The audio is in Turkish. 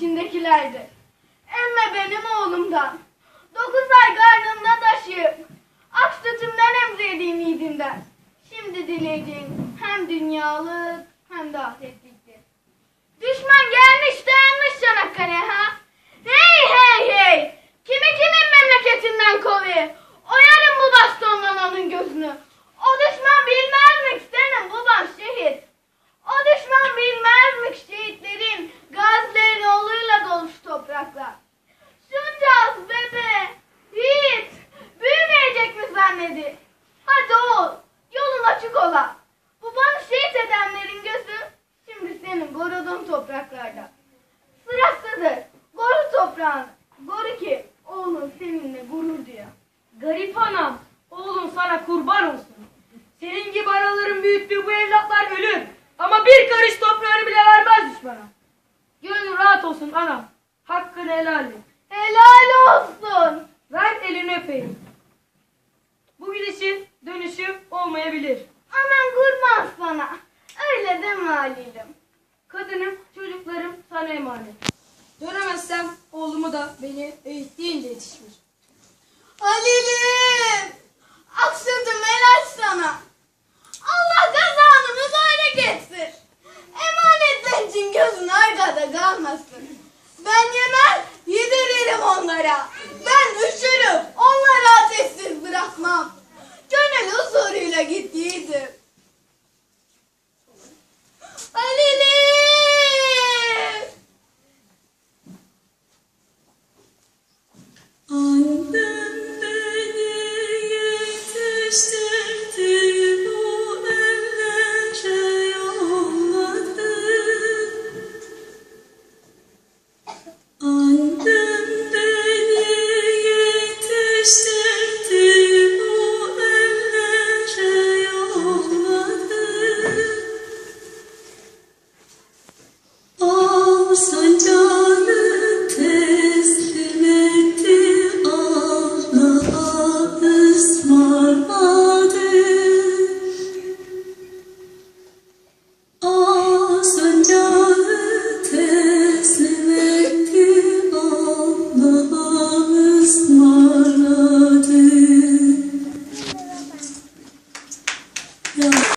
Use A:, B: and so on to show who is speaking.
A: içindekilerdir. Emme benim oğlumdan. Dokuz yiğidimden. Şimdi dilediğim hem dünyalık hem de ahiretliktir. Düşman gelmiş dayanmış Çanakkale yolun açık ola. Babanı şehit edenlerin gözü şimdi senin koruduğun topraklarda. Sırasıdır, koru toprağını. Koru ki oğlun seninle gurur duyar.
B: Garip anam, oğlum sana kurban olsun. Senin gibi araların büyüttüğü bu evlatlar ölür. Ama bir karış toprağını bile vermez düşmana. Gönlün rahat olsun anam. Hakkını helal et.
A: Helal olsun.
B: Ver elini öpeyim. Bu gidişin dönüşü olmayabilir. Emanet. Dönemezsem oğlumu da beni eğittiğince yetişmiş.
A: Halil'im. Aksırdım helal sana. Allah kazanımı böyle geçsin. Emanetler için gözün arkada kalmasın. Ben yemem, yediririm onlara.